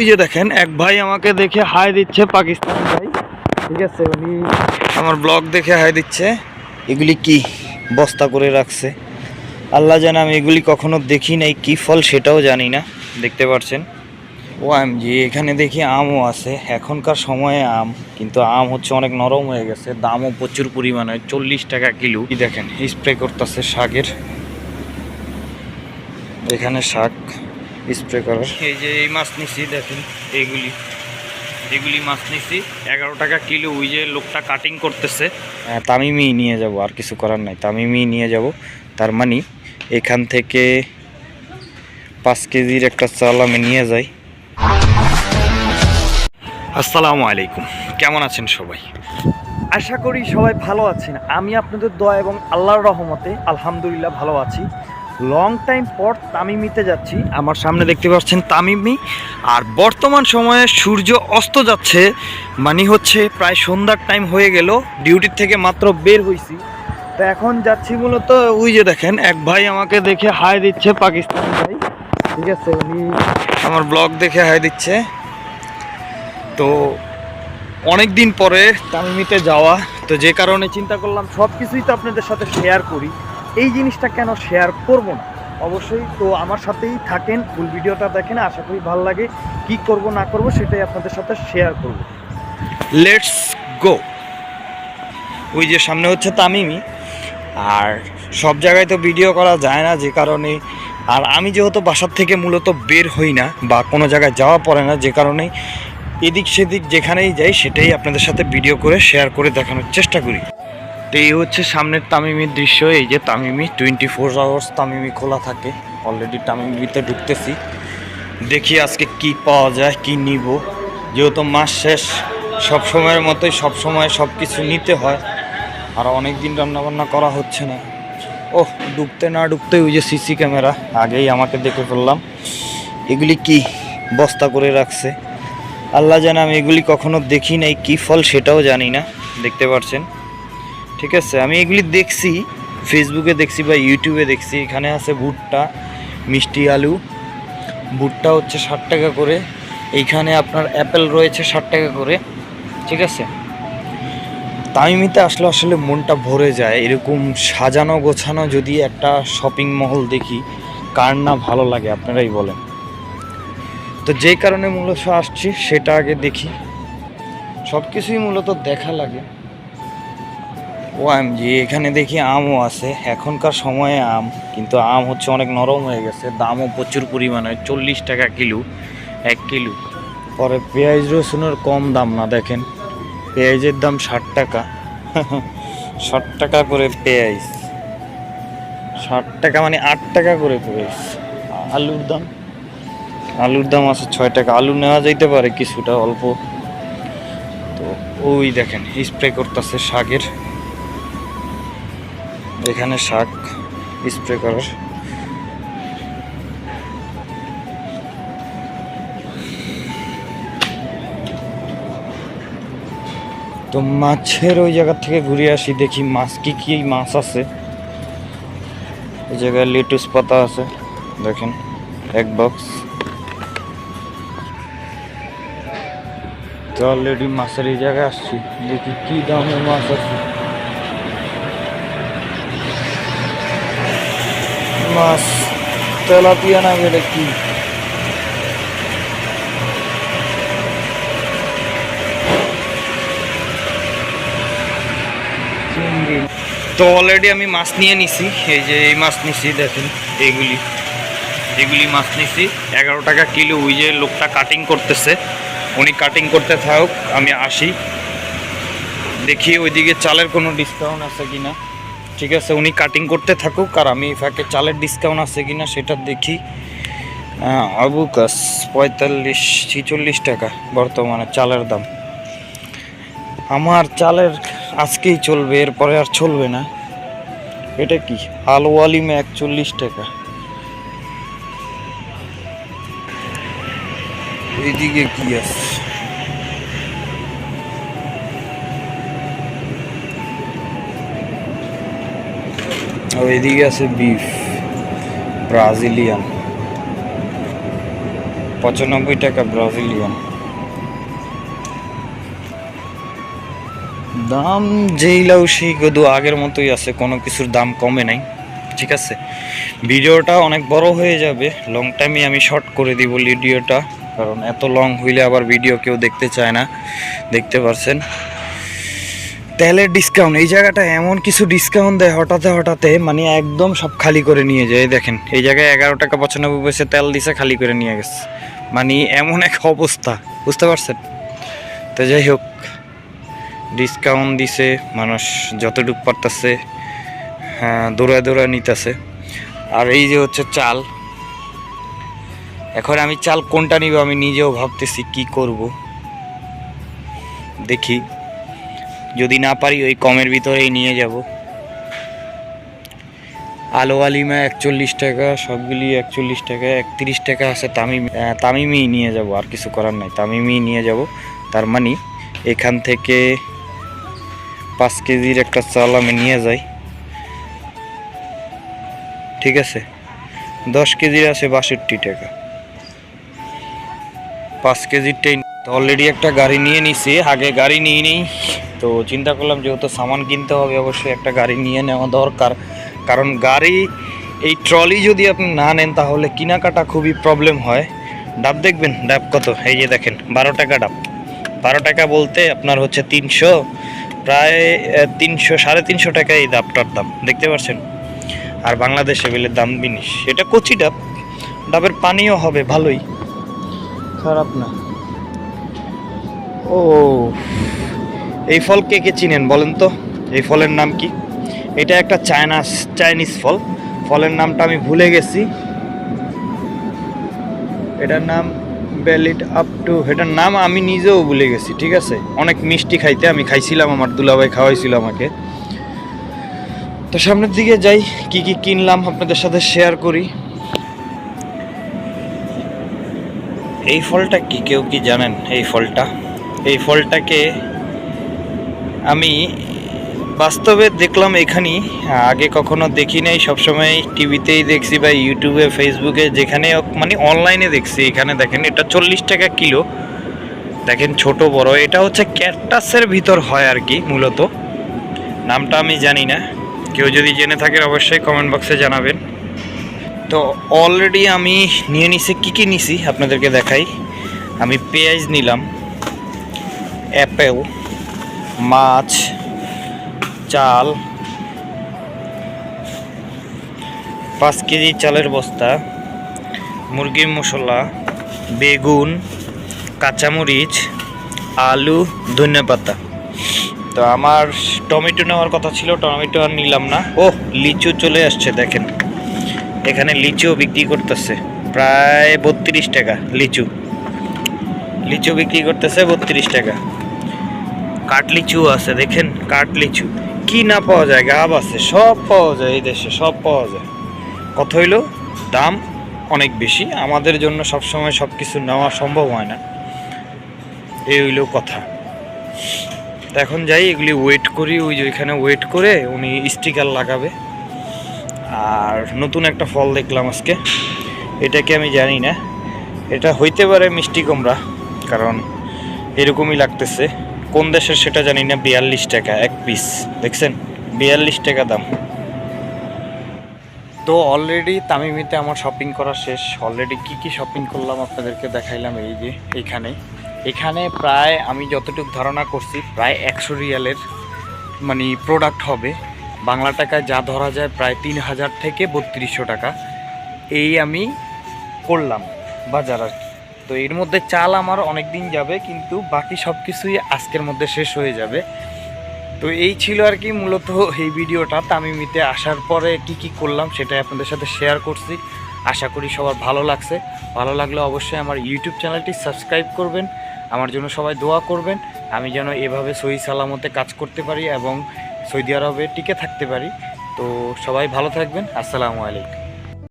ওই যে দেখেন, এক ভাই আমাকে দেখে হাই দিচ্ছে, পাকিস্তান ভাই। ঠিক আছে, উনি আমার ব্লগ দেখে হাই দিচ্ছে। এগুলি কি বস্তা করে রাখছে? আল্লাহ জানে আমি এগুলি কখনো দেখি নাই, কি ফল সেটাও জানি না, দেখতে পাচ্ছেন ও, আম জি এখানে দেখি আমও আছে, এখনকার সময়ে আম, কিন্তু আম হচ্ছে অনেক নরম হয়ে গেছে, দামও প্রচুর পরিমাণে, চল্লিশ টাকা কিলো। দেখেন স্প্রে করতেছে শাকের। এখানে শাক। স্প্রে করার। এই যে এই মাছ নিছি দেখেন এইগুলি। এগুলি মাছ নিছি এগারো টাকা কিলো ওই যে লোকটা কাটিং করতেছে। হ্যাঁ, তামিমি নিয়ে যাব আর কিছু করার নাই। তামিমি নিয়ে যাব। তার মানে এখান থেকে পাঁচ কেজির একটা চাল আমি নিয়ে যাই। আসসালামু আলাইকুম। কেমন আছেন সবাই? আশা করি সবাই ভালো আছেন। আমি আপনাদের দোয়া এবং আল্লাহর রহমতে আলহামদুলিল্লাহ ভালো আছি। লং টাইম পর তামিমিতে যাচ্ছি। আমার সামনে দেখতে পাচ্ছেন তামিমি। আর বর্তমান সময়ে সূর্য অস্ত যাচ্ছে। মানে হচ্ছে প্রায় সন্ধ্যার টাইম হয়ে গেল। ডিউটির থেকে মাত্র বের হয়েছি তো এখন যাচ্ছি মূলত ওই যে দেখেন, এক ভাই আমাকে দেখে হাই দিচ্ছে পাকিস্তান ভাই। ঠিক আছে, উনি আমার ব্লগ দেখে হাই দিচ্ছে। তো অনেক দিন পরে তামিমিতে যাওয়া। তো যে কারণে চিন্তা করলাম সব কিছুই তো আপনাদের সাথে শেয়ার করি। এই জিনিসটা কেন শেয়ার করব না? অবশ্যই তো আমার সাথেই থাকেন ফুল ভিডিওটা দেখেন, আশা করি ভালো লাগে। কি করব, না করব সেটাই আপনাদের সাথে শেয়ার করব। লেটস গো ওই যে সামনে হচ্ছে তামিমি। আর সব জায়গায় তো ভিডিও করা যায় না, যে কারণে আর আমি যেহেতু বাসার থেকে মূলত বের হই না বা কোনো জায়গায় যাওয়া পড়ে না, যে কারণে এদিক সেদিক যেখানেই যাই, সেটাই আপনাদের সাথে ভিডিও করে শেয়ার করে দেখানোর চেষ্টা করি। তো এই হচ্ছে সামনের তামিমির দৃশ্য, এই যে Tamimi twenty four hours Tamimi খোলা থাকে। অলরেডি তামিমিতে ঢুকতেছি। দেখি আজকে কি পাওয়া যায়, কি নিব। যেহেতু মাস শেষ, সব সময়ের মতোই সব সময় সব কিছু নিতে হয়। আর অনেক দিন রান্নাবান্না করা হচ্ছে না। ওহ, ডুবতে না ডুবতে ওই যে সিসি ক্যামেরা, আগেই আমাকে দেখে ফেললাম। এগুলি কি বস্তা করে রাখছে? আল্লাহ জানে আমি এগুলি কখনো দেখি নাই, কি ফল সেটাও জানি না। দেখতে পাচ্ছেন ঠিক আছে, আমি এগুলি দেখছি ফেসবুকে দেখছি বা ইউটিউবে দেখছি, এখানে আছে ভুট্টা, মিষ্টি আলু, ভুট্টা হচ্ছে ষাট টাকা করে, এইখানে আপনার অ্যাপেল রয়েছে ষাট টাকা করে, ঠিক আছে? তামিমিতে আসলে আসলে মনটা ভরে যায়, এরকম সাজানো গোছানো যদি একটা শপিং মহল দেখি, কার না ভালো লাগে, আপনারাই বলেন। তো যেই কারণে মূলত আসছি, সেটা আগে দেখি। সব কিছুই মূলত দেখা লাগে। ও আম জি এখানে দেখি আমও আছে। এখনকার সময়ে আম, কিন্তু আম হচ্ছে অনেক নরম হয়ে গেছে। দামও প্রচুর পরিমাণে, চল্লিশ টাকা কিলো, এক কিলো। পরে পেঁয়াজ রসুনের কম দাম না, দেখেন। পেঁয়াজের দাম ষাট টাকা। ষাট টাকা করে পেঁয়াজ। ষাট টাকা মানে আট টাকা করে পেঁয়াজ। আলুর দাম? আলুর দাম আছে ছয় টাকা। আলু নেওয়া যাইতে পারে কিছুটা অল্প। তো ওই দেখেন স্প্রে করতেছে শাকের। এখানে শাক স্প্রে করার। তো মাছের ওই জায়গা থেকে ঘুরে আসি, দেখি মাছ কি কি মাছ আছে। এই জায়গায় লেটুস পাতা আছে, দেখেন, এক বক্স তো অলরেডি মাছের এই জায়গায় আসছি, দেখি কি দামে মাছ আছে। মাছ। তেলাপিয়া না গেলে কি? তো অলরেডি আমি মাছ নিয়ে নিছি। এই যে এই মাছ নিছি, দেখেন, এইগুলি। এগুলি মাছ নিছি। এগারো টাকা কিলো, ওই যে লোকটা কাটিং করতেছে। উনি কাটিং করতে থাকুক, আমি আসি। দেখি ওইদিকে চালের কোনো ডিসকাউন্ট আছে কিনা। ঠিক আছে উনি কাটিং করতে থাকুক আর আমি ফাঁকে চালের ডিসকাউন্ট আছে কিনা সেটা দেখি। আহ, আবুকাস পঁয়তাল্লিশ ছিচল্লিশ টাকা বর্তমানে চালের দাম। আমার চালের আজকেই চলবে এরপরে আর চলবে না। এটা কি? আলু আলিমে একচল্লিশ টাকা। এইদিকে কি আছে? আর এদিকে আছে বিফ ব্রাজিলিয়ান পঁচানব্বই টাকা ব্রাজিলিয়ান দাম যেই লাউ সেই গদু আগের মতোই আছে, কোনো কিছুর দাম কমে নাই, ঠিক আছে? ভিডিওটা অনেক বড় হয়ে যাবে লং টাইমে আমি শর্ট করে দিব ভিডিওটা, কারণ এত লং হইলে আবার ভিডিও কেউ দেখতে চায় না, দেখতে পারছেন? তেলের ডিসকাউন্ট এই জায়গাটা এমন কিছু ডিসকাউন্ট দেয় হঠাৎ হঠাৎ মানে একদম সব খালি করে নিয়ে যায় দেখেন। এই জায়গায় এগারো টাকা পঁচানব্বই পয়সা তেল দিছে, খালি করে নিয়ে গেছে। মানে এমন এক অবস্থা, বুঝতে পারছেন? তো যাই হোক ডিসকাউন্ট দিছে, মানুষ যতটুক পারতেছে হ্যাঁ দৌড়ায় দৌড়ায় নিতেছে। আর এই যে হচ্ছে চাল, এখন আমি চাল কোনটা নিব আমি নিজেও ভাবতেছি কি করব। দেখি। যদি না পারি ওই কমের ভিতরেই নিয়ে যাব। আলো আলিমা একচল্লিশ টাকা, সবগুলি একচল্লিশ টাকা, একত্রিশ টাকা আছে তামিম তামিমই নিয়ে যাব, আর কিছু করার নাই। তামিমই নিয়ে যাব, তার মানে এখান থেকে পাঁচ কেজির একটা চাল আমি নিয়ে যাই। ঠিক আছে? দশ কেজির আছে বাষট্টি টাকা। পাঁচ কেজিরটাই অলরেডি একটা গাড়ি নিয়ে নিছি, আগে গাড়ি নিয়ে নিই। তো চিন্তা করলাম যেহেতু সামান কিনতে হবে অবশ্যই একটা গাড়ি নিয়ে নেওয়া দরকার। কারণ গাড়ি এই ট্রলি যদি আপনি না নেন তাহলে কেনাকাটা খুবই প্রবলেম হয়। ডাব দেখবেন? ডাব কত? এই যে দেখেন বারো টাকা ডাব। বারো টাকা বলতে আপনার হচ্ছে তিনশো প্রায় তিনশো সাড়ে তিনশো টাকা এই ডাবটার দাম। দেখতে পাচ্ছেন আর বাংলাদেশে বেলের দাম জিনিস এটা কচি ডাব। ডাবের পানিও হবে ভালোই। খারাপ না। ও এই ফল কে কে চিনেন বলেন তো? এই ফলের নাম কি? এটা একটা চায়না, চাইনিজ ফল। ফলের নামটা আমি ভুলে গেছি। এটার নাম ভ্যালিড আপ টু, এটার নাম আমি নিজেও ভুলে গেছি, ঠিক আছে? অনেক মিষ্টি খাইতে আমি খাইছিলাম, আমার দুলাভাই খাওয়াইছিল আমাকে। তো সামনের দিকে যাই, কি কি কিনলাম আপনাদের সাথে শেয়ার করি। এই ফলটা কি, কেউ কি জানেন এই ফলটা? এই ফলটাকে আমি বাস্তবে দেখলাম এখানেই, আগে কখনো দেখি নাই, সবসময় টিভিতেই দেখছি বা ইউটিউবে, ফেসবুকে, যেখানে মানে অনলাইনে দেখছি, এখানে দেখেন এটা চল্লিশ টাকা কিলো, দেখেন ছোট, বড়, এটা হচ্ছে ক্যাকটাসের ভিতর হয় আর কি, মূলত, নামটা আমি জানি না, কেউ যদি জেনে থাকেন অবশ্যই কমেন্ট বক্সে জানাবেন, তো অলরেডি আমি নিয়ে নিছি, কী কী নিছি, আপনাদেরকে দেখাই, আমি পেঁয়াজ নিলাম, অ্যাপেল মাছ, চাল, পাঁচ কেজি চালের বস্তা, মুরগির মশলা, বেগুন, কাঁচামরিচ, আলু ধনেপাতা তো আমার টমেটো নেওয়ার কথা ছিল, টমেটো আর নিলাম না। ও লিচু চলে আসছে, দেখেন। এখানে লিচুও বিক্রি করতেছে, প্রায় বত্রিশ টাকা লিচু। লিচু বিক্রি করতেছে বত্রিশ টাকা। কাঠ লিচু আছে, দেখেন কাটলিচু। কি না পাওয়া যায়, গাব আছে, সব পাওয়া যায় এই দেশে, সব পাওয়া যায়। কত হইল, দাম অনেক বেশি, আমাদের জন্য সবসময় সব কিছু নেওয়া সম্ভব হয় না। এই হইল কথা। এখন যাই, এগুলি ওয়েট করি, ওই যে ওইখানে ওয়েট করে উনি স্টিকার লাগাবে। আর নতুন একটা ফল দেখলাম আজকে, এটাকে আমি জানি না। এটা হইতে পারে মিষ্টি কুমড়া, কারণ এরকমই লাগতেছে। কোন দেশের সেটা জানি না, বিয়াল্লিশ টাকা, এক পিস দেখছেন? বিয়াল্লিশ টাকা দাম। তো অলরেডি তামিমিতে আমার শপিং করা শেষ। অলরেডি কি কি শপিং করলাম আপনাদেরকে দেখাইলাম এই যে এইখানে এখানে প্রায় আমি যতটুকু ধারণা করছি, প্রায় একশো রিয়ালের মানে প্রোডাক্ট হবে। বাংলা টাকায় যা ধরা যায় প্রায় তিন হাজার থেকে বত্রিশশো টাকা। এই আমি করলাম, বাজার আর কি। তো এর মধ্যে চাল আমার অনেক দিন যাবে, কিন্তু বাকি সব কিছুই আজকের মধ্যে শেষ হয়ে যাবে। তো এই ছিল আর কি মূলত এই ভিডিওটা, তামিমিতে আসার পরে কি কি করলাম সেটাই আপনাদের সাথে শেয়ার করছি। আশা করি সবার ভালো লাগছে। ভালো লাগলে অবশ্যই আমার ইউটিউব চ্যানেলটি সাবস্ক্রাইব করবেন, আমার জন্য সবাই দোয়া করবেন। আমি যেন এভাবে সহি সালামতে কাজ করতে পারি এবং সৌদি আরবে টিকে থাকতে পারি। তো সবাই ভালো থাকবেন। আসসালামু আলাইকুম।